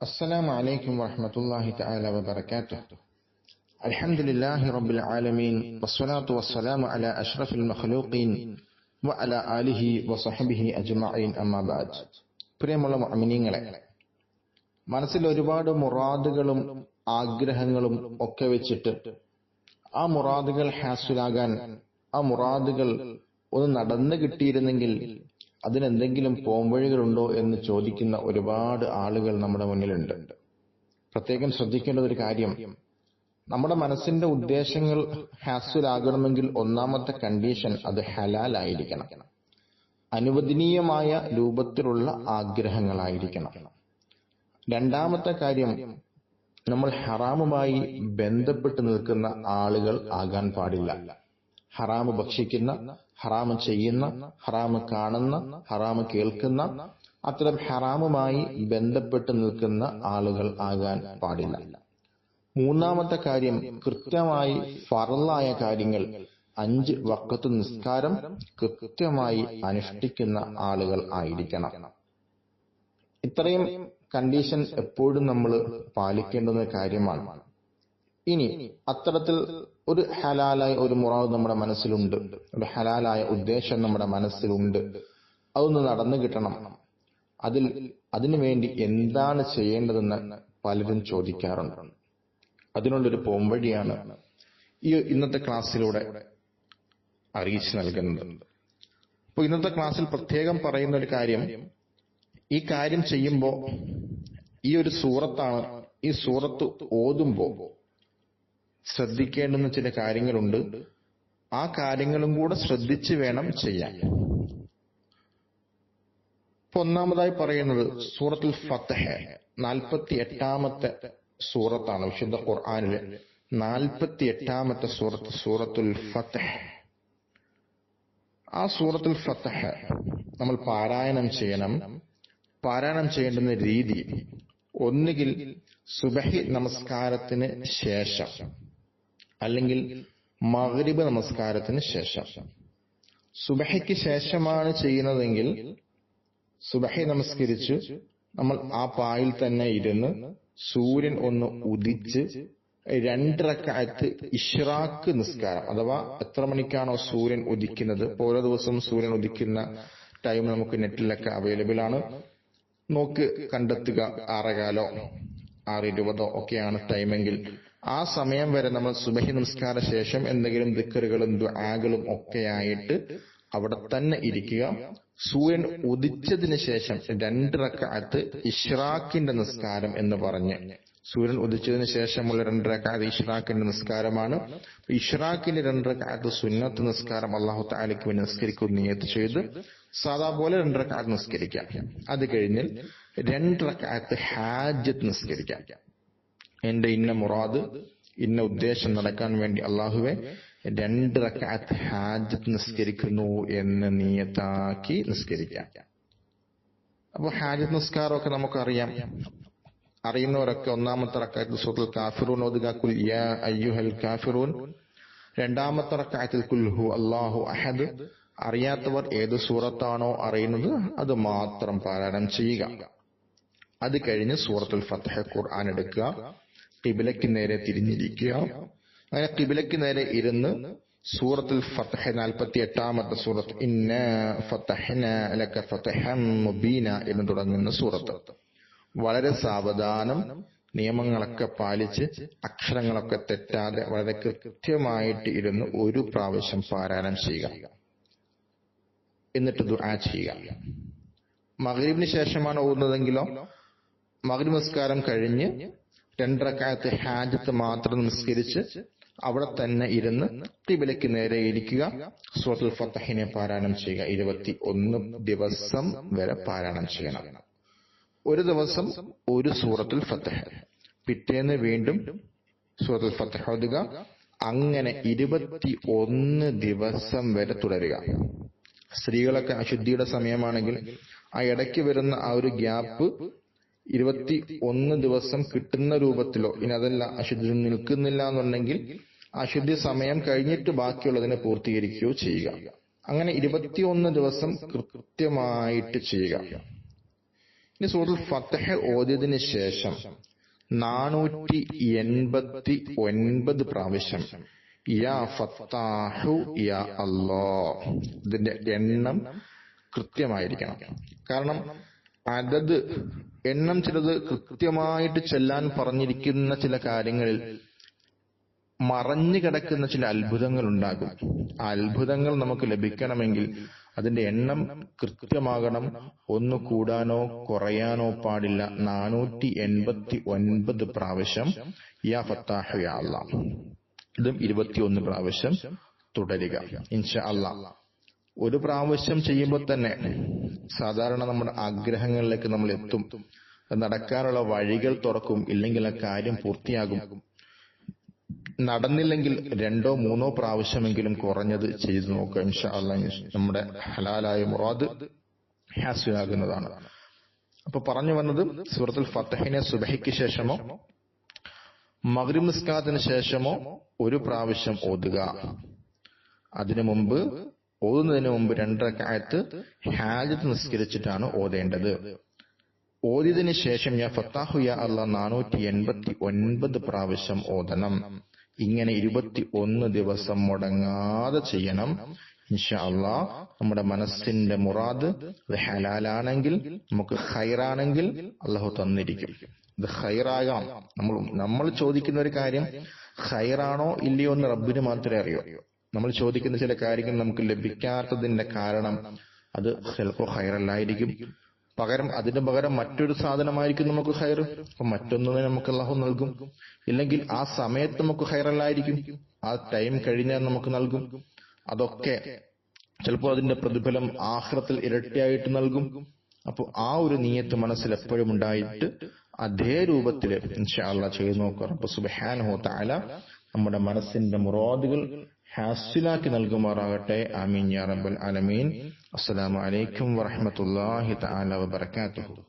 السلام عليكم ورحمة الله تعالى وبركاته الحمد لله رب العالمين والصلاة والسلام على أشرف المخلوقين وعلى آله وصحبه أجمعين أما بعد പ്രിയമുള്ള മുഅ്മിനീങ്ങളെ മനസ്സിൽ ഒരുപാട് മുറാദുകളും ആഗ്രഹങ്ങളും ഒക്കെ വെച്ചിട്ട് ആ മുറാദുകൾ ഹാസുലാകാൻ ആ മുറാദുകൾ ഒന്ന് നടന്നു കിട്ടിയിരുന്നെങ്കിൽ അതിനെന്തെങ്കിലും പോംവഴികളുണ്ടോ എന്ന് ചോദിക്കുന്ന ഒരുപാട് ആളുകൾ നമ്മുടെ മുന്നിലുണ്ട്. പ്രത്യേകം ശ്രദ്ധിക്കേണ്ട ഒരു കാര്യം. നമ്മുടെ മനസ്സിന്റെ ഉദ്ദേശങ്ങൾ ഹാസ്യലാകണമെങ്കിൽ ഒന്നാമത്തെ കണ്ടീഷൻ അത് ഹലാലായിരിക്കണം. അനുവദനീയമായ രൂപത്തിലുള്ള ആഗ്രഹങ്ങളായിരിക്കണം. രണ്ടാമത്തെ കാര്യം നമ്മൾ ഹറാമുമായി ബന്ധപ്പെട്ട് നിൽക്കുന്ന ആളുകൾ ആകാൻ പാടില്ല. ഹറാമ് ഭക്ഷിക്കുന്ന ഹറാമ് ചെയ്യുന്ന ഹറാമ് കാണുന്ന ഹറാമ് കേൾക്കുന്ന അത്തരം ഹറാമുമായി ബന്ധപ്പെട്ട് നിൽക്കുന്ന ആളുകൾ ആകാൻ പാടില്ല. മൂന്നാമത്തെ കാര്യം കൃത്യമായി ഫറലായ കാര്യങ്ങൾ അഞ്ച് വക്കത്ത് നിസ്കാരം കൃത്യമായി അനുഷ്ഠിക്കുന്ന ആളുകൾ ആയിരിക്കണം. ഇത്രയും കണ്ടീഷൻ എപ്പോഴും നമ്മൾ പാലിക്കേണ്ടുന്ന കാര്യമാണ്. ഇനി അത്തരത്തിൽ ഒരു ഹലാലായ ഒരു മുറാവ് നമ്മുടെ മനസ്സിലുണ്ട്. ഒരു ഹലാലായ ഉദ്ദേശം നമ്മുടെ മനസ്സിലുണ്ട്. അതൊന്ന് നടന്നു കിട്ടണം. അതിൽ അതിനുവേണ്ടി എന്താണ് ചെയ്യേണ്ടതെന്ന് പലരും ചോദിക്കാറുണ്ട്. അതിനുള്ളൊരു പോംവഴിയാണ് ഈ ഇന്നത്തെ ക്ലാസ്സിലൂടെ അറിയിച്ചു നൽകുന്നത്. അപ്പോൾ ഇന്നത്തെ ക്ലാസ്സിൽ പ്രത്യേകം പറയുന്ന ഒരു കാര്യം ഈ കാര്യം ചെയ്യുമ്പോൾ ഈ ഒരു സൂറത്താണ് ഈ സൂറത്ത് ഓതുമ്പോൾ ശ്രദ്ധിക്കേണ്ടുന്ന ചില കാര്യങ്ങളുണ്ട്. ആ കാര്യങ്ങളും കൂടെ ശ്രദ്ധിച്ച് വേണം ചെയ്യാൻ. ഇപ്പൊ ഒന്നാമതായി പറയുന്നത് സൂറത്തുൽ ഫത്തഹ നാൽപ്പത്തി എട്ടാമത്തെ സൂറത്താണ് വിശുദ്ധ ഖുർആാനിലെ നാൽപ്പത്തി എട്ടാമത്തെ സൂറത്ത് സൂറത്തുൽ ഫത്തഹ് ആ സൂറത്തുൽ ഫത്തഹ് നമ്മൾ പാരായണം ചെയ്യണം. പാരായണം ചെയ്യേണ്ടുന്ന രീതി ഒന്നുകിൽ സുബഹി നമസ്കാരത്തിന് ശേഷം. അല്ലെങ്കിൽ മഗ്രിബ് നമസ്കാരത്തിന് ശേഷം. സുബഹയ്ക്ക് ശേഷമാണ് ചെയ്യുന്നതെങ്കിൽ സുബഹി നമസ്കരിച്ച് നമ്മൾ ആ പായിൽ തന്നെ ഇരുന്ന് സൂര്യൻ ഒന്ന് ഉദിച്ച് രണ്ടരക്കാലത്ത് ഇഷ്റാക്ക് നിസ്കാരം അഥവാ എത്ര മണിക്കാണോ സൂര്യൻ ഉദിക്കുന്നത് ഓരോ ദിവസവും സൂര്യൻ ഉദിക്കുന്ന ടൈം നമുക്ക് നെറ്റിലൊക്കെ അവൈലബിൾ ആണ്. നോക്ക് കണ്ടെത്തുക ആറേകാലോ. ആറ് ഇരുപതോ ഒക്കെയാണ് ടൈമെങ്കിൽ ആ സമയം വരെ നമ്മൾ സുബഹി നമസ്കാര ശേഷം എന്തെങ്കിലും ദിക്കറുകളും ഒക്കെ ആയിട്ട് അവിടെ തന്നെ ഇരിക്കുക. സൂര്യൻ ഉദിച്ചതിന് ശേഷം രണ്ട് റക്കാത്ത് ഇഷ്റാഖിന്റെ നിസ്കാരം എന്ന് പറഞ്ഞ്. സൂര്യൻ ഉദിച്ചതിന് ശേഷമുള്ള രണ്ട് റക്കാത്ത് ഇഷ്റാഖിന്റെ നിസ്കാരമാണ്. ഇഷ്റാഖിന്റെ രണ്ട് റക്കാത്ത് സുന്നത്ത് നിസ്കാരം അള്ളാഹു താലിക്ക് നിസ്കരിക്കും നിയത്ത് ചെയ്ത് സാധാ പോലെ രണ്ട് റക്കാത്ത് നിസ്കരിക്കാം. അത് കഴിഞ്ഞ് രണ്ട് റക്കാത്ത് ഹാജത്ത് നിസ്കരിക്കാം. എന്റെ ഇന്ന മുറാദ് ഇന്ന ഉദ്ദേശം നടക്കാൻ വേണ്ടി അള്ളാഹുവെ രണ്ട് റക്കാത്ത് ഹാജത്ത് നിസ്കരിക്കുന്നു എന്ന് നീയത്താക്കി നിസ്കരിക്കാം. അപ്പൊ ഹാജത്ത് നിസ്കാരമൊക്കെ നമുക്കറിയാം. അറിയുന്നവരൊക്കെ ഒന്നാമത്തെ റക്കാത്തിൽ സൂറത്തുൽ കാഫിറൂൻ ഓതുക അയ്യുഹൽ കാഫിറൂൻ. രണ്ടാമത്തെ റക്കാത്തിൽ കുൽഹു അള്ളാഹു അഹദ്. അറിയാത്തവർ ഏത് സൂറത്താണോ അറിയുന്നത് അത് മാത്രം പാരായണം ചെയ്യുക. അത് കഴിഞ്ഞ് സൂറത്തുൽ ഫത്തഹ ഖുർആൻ എടുക്കുക. കിബിലയ്ക്ക് നേരെ തിരിഞ്ഞിരിക്കുക. അങ്ങനെ കിബിലയ്ക്ക് നേരെ ഇരുന്ന് സൂറത്തുൽ ഫത്തഹ നാൽപ്പത്തി എട്ടാമത്തെ സൂറത്ത് ഇന്ന ഫത്തഹന ലക ഫത്തഹം മുബീന എന്ന് തുടങ്ങുന്ന സൂറത്ത്. വളരെ സാവധാനം നിയമങ്ങളൊക്കെ പാലിച്ച് അക്ഷരങ്ങളൊക്കെ തെറ്റാതെ വളരെ കൃത്യമായിട്ട് ഇരുന്ന് ഒരു പ്രാവശ്യം പാരായണം ചെയ്യുക. എന്നിട്ട് ദുആ ചെയ്യുക. മഗ്രിബിന് ശേഷമാണ് ഓതുന്നതെങ്കിലോ? മഗ്രിബ് നമസ്കാരം കഴിഞ്ഞ് രണ്ടരക്കാലത്ത് ഹാജത്ത് മാത്രം നമസ്കരിച്ച് അവിടെ തന്നെ ഇരുന്ന് കിബിലയ്ക്ക് നേരെ ഇരിക്കുക. സൂറത്തുൽ ഫത്തഹിനെ പാരായണം ചെയ്യുക. ഇരുപത്തി ഒന്ന് ദിവസം വരെ പാരായണം ചെയ്യണം. ഒരു ദിവസം ഒരു സൂറത്തുൽ ഫത്തഹ്. പിറ്റേന്ന് വീണ്ടും സൂറത്തുൽ ഫത്തഹ് ഓതുക. അങ്ങനെ ഇരുപത്തി ഒന്ന് ദിവസം വരെ തുടരുക. സ്ത്രീകളൊക്കെ അശുദ്ധിയുടെ സമയമാണെങ്കിൽ ആ ഇടയ്ക്ക് വരുന്ന ആ ഒരു ഗ്യാപ്പ് ഇരുപത്തി ഒന്ന് ദിവസം കിട്ടുന്ന രൂപത്തിലോ ഇനി അതല്ല അശുദ്ധി നിൽക്കുന്നില്ല എന്നുണ്ടെങ്കിൽ അശുദ്ധി സമയം കഴിഞ്ഞിട്ട് ബാക്കിയുള്ളതിനെ പൂർത്തീകരിക്കുകയോ ചെയ്യുക. അങ്ങനെ ഇരുപത്തിയൊന്ന് ദിവസം കൃത്യമായിട്ട് ചെയ്യുക. ഇനി സൂറത്തുൽ ഫത്തഹ ഓതിയതിനു ശേഷം നാനൂറ്റി എൺപത്തി ഒൻപത് പ്രാവശ്യം യാ ഫത്താഹു യാ അല്ലോ ഇതിന്റെ എണ്ണം കൃത്യമായിരിക്കണം. കാരണം അതത് എണ്ണം ചിലത് കൃത്യമായിട്ട് ചെല്ലാൻ പറഞ്ഞിരിക്കുന്ന ചില കാര്യങ്ങളിൽ മറഞ്ഞു കിടക്കുന്ന ചില അത്ഭുതങ്ങൾ ഉണ്ടാകും ആ അത്ഭുതങ്ങൾ നമുക്ക് ലഭിക്കണമെങ്കിൽ അതിന്റെ എണ്ണം കൃത്യമാകണം. ഒന്ന് കൂടാനോ കുറയാനോ പാടില്ല. നാനൂറ്റി എൺപത്തി ഒൻപത് പ്രാവശ്യം. യാ ഫത്താഹു യാ അല്ലാ ഇതും ഇരുപത്തിയൊന്ന് പ്രാവശ്യം തുടരുക. ഇൻഷാ അല്ലാ ഒരു പ്രാവശ്യം ചെയ്യുമ്പോൾ തന്നെ സാധാരണ നമ്മുടെ ആഗ്രഹങ്ങളിലേക്ക് നമ്മൾ എത്തും. നടക്കാനുള്ള വഴികൾ തുറക്കും ഇല്ലെങ്കിൽ ആ കാര്യം പൂർത്തിയാകും. നടന്നില്ലെങ്കിൽ രണ്ടോ മൂന്നോ പ്രാവശ്യമെങ്കിലും കുറഞ്ഞത് ചെയ്തു നോക്കുക. ഇൻഷാ അല്ലാ നമ്മുടെ ഹലാലായ മുറാദ് ഹാസ്യമാകുന്നതാണ്. അപ്പൊ പറഞ്ഞു വന്നത് സൂറത്തുൽ ഫത്തഹിനെ സുബഹിക്ക് ശേഷമോ മഗ്രിബ് നിസ്കാത്തിന് ശേഷമോ ഒരു പ്രാവശ്യം ഓതുക. അതിനു മുമ്പ് ഓതുന്നതിന് മുമ്പ് രണ്ടരക്കായത്ത് ഹാജത്ത് നിസ്കരിച്ചിട്ടാണ് ഓതേണ്ടത്. ഓതിയതിനു ശേഷം ഞാൻ ഫത്താഹു യാ നാനൂറ്റി എൺപത്തി ഒൻപത് പ്രാവശ്യം ഓതണം. ഇങ്ങനെ ഇരുപത്തി ഒന്ന് ദിവസം മുടങ്ങാതെ ചെയ്യണം. ഇൻഷാ അള്ളാ നമ്മുടെ മനസ്സിന്റെ മുറാദ് അത് ഹലാലാണെങ്കിൽ നമുക്ക് ഹൈറാണെങ്കിൽ അള്ളാഹു തന്നിരിക്കും. ഇത് ഹൈറാകാം നമ്മൾ നമ്മൾ ചോദിക്കുന്ന ഒരു കാര്യം ഹൈറാണോ ഇല്ലയോ എന്ന് റബ്ബിന് മാത്രമേ അറിയൂ. നമ്മൾ ചോദിക്കുന്ന ചില കാര്യങ്ങൾ നമുക്ക് ലഭിക്കാത്തതിന്റെ കാരണം അത് ചിലപ്പോ ഹൈറല്ലായിരിക്കും പകരം അതിന് പകരം മറ്റൊരു സാധനമായിരിക്കും നമുക്ക് ഹൈർ അപ്പൊ മറ്റൊന്നിനെ നമുക്ക് അള്ളാഹു നൽകും. ഇല്ലെങ്കിൽ ആ സമയത്ത് നമുക്ക് ഹൈറല്ലായിരിക്കും ആ ടൈം കഴിഞ്ഞാൽ നമുക്ക് നൽകും. അതൊക്കെ ചിലപ്പോൾ അതിന്റെ പ്രതിഫലം ആഹ്രത്തിൽ ഇരട്ടിയായിട്ട് നൽകും. അപ്പോൾ ആ ഒരു നീയത്ത് മനസ്സിൽ എപ്പോഴും ഉണ്ടായിട്ട് അതേ രൂപത്തിൽ ചെയ്തു നോക്കുക. അപ്പൊ സുബഹാനഹോ താല നമ്മുടെ മനസ്സിന്റെ മുറാദുകൾ ഹാസിലാക്കി നൽകുമാറാകട്ടെ. ആമീൻ യാ റബ്ബൽ ആലമീൻ. അസ്സലാമു അലൈക്കും വറഹ്മത്തുള്ളാഹി തആല വബറകാതുഹു.